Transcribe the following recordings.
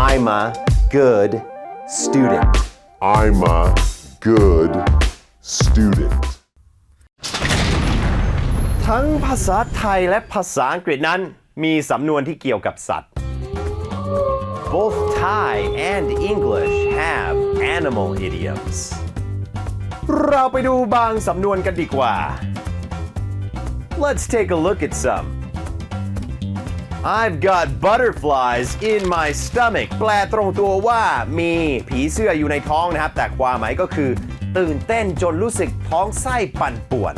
a good student I'm a good student. ทั้งภาษาไทยและภาษาอังกฤษนั้น มีสำนวนที่เกี่ยวกับสัตว์ Both Thai and English have animal idioms เราไปดูบางสำนวนกันดีกว่า Let's take a look at some I've got butterflies in my stomach แปลตรงตัวว่ามีผีเสื้ออยู่ในท้องนะครับ แต่ความหมายก็คือ ตื่นเต้นจนรู้สึกท้องไส้ปั่นป่วน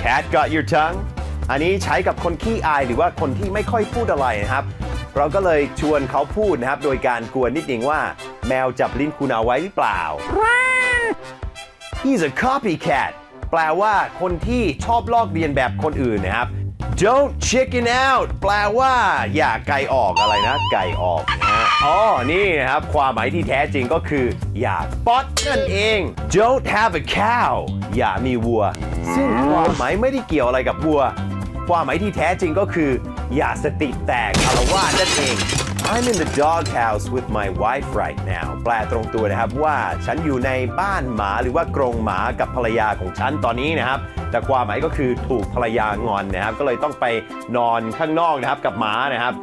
Cat got your tongue อันนี้ใช้กับคนขี้อายหรือว่าคนที่ไม่ค่อยพูดอะไรนะครับ เราก็เลยชวนเขาพูดนะครับ โดยการกวนนิดหนึ่งว่า แมวจับลิ้นคุณเอาไว้หรือเปล่า He's a copycat แปลว่าคนที่ชอบลอกเลียนแบบคนอื่นนะครับ Don't chicken out แปลว่า อย่าไกลออกอะไรนะ ไกลออกนะฮะอ๋อ นี่นะครับ ความหมายที่แท้จริงก็คือ อย่าป๊อตนั่นเอง Don't have a cow อย่ามีวัว ซึ่งความหมายไม่ได้เกี่ยวอะไรกับวัว ความหมายที่แท้จริงก็คือ อย่าสติแตกอารวาสนั่นเอง I'm in the doghouse with my wife right now แปลตรงตัวนะครับว่าฉันอยู่ในบ้านหมาหรือว่ากรงหมากับภรรยาของฉันตอนนี้นะครับ แต่ความหมายก็คือถูกภรรยางอนนะครับ ก็เลยต้องไปนอนข้างนอกนะครับกับหมานะครับ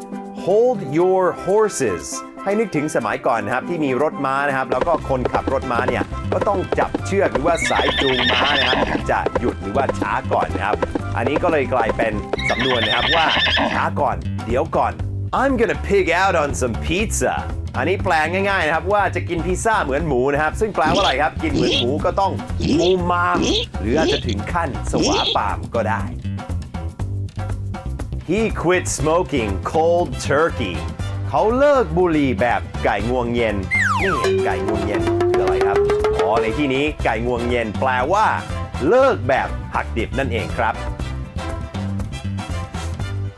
Hold your horses ให้นึกถึงสมัยก่อนนะครับที่มีรถม้านะครับ แล้วก็คนขับรถม้าเนี่ยก็ต้องจับเชือกหรือว่าสายจูงม้านะครับจะหยุดหรือว่าช้าก่อนนะครับ อันนี้ก็เลยกลายเป็นสำนวนนะครับว่าช้าก่อน เดี๋ยวก่อน I'm gonna pig out on some pizza อันนี้แปลง่ายๆนะครับว่าจะกินพิซซ่าเหมือนหมูนะครับ ซึ่งแปลว่าอะไรครับ กินเหมือนหมูก็ต้องมูมามหรืออาจจะถึงขั้นสวาปามก็ได้ He quit smoking cold turkey เขาเลิกบุหรี่แบบไก่งวงเย็นนี่ไก่งวงเย็นคืออะไรครับอ๋อในที่นี้ไก่งวงเย็นแปลว่า เลิกแบบหักดิบนั่นเองครับ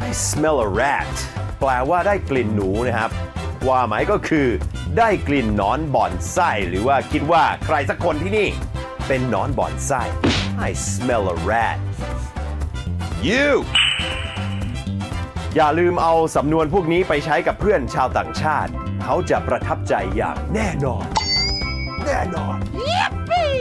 I smell a rat แปลว่าได้กลิ่นหนูนะครับควาหมายก็คือได้กลิ่นนอนบ่อนไส้หรือว่าคิดว่าใครสักคนที่นี่ เป็นนอนบ่อนไส้ I smell a rat you อย่าลืมเอาสำนวนพวกนี้ไปใช้กับเพื่อนชาวต่างชาติ เขาจะประทับใจอย่างแน่นอน แน่นอน Yippee!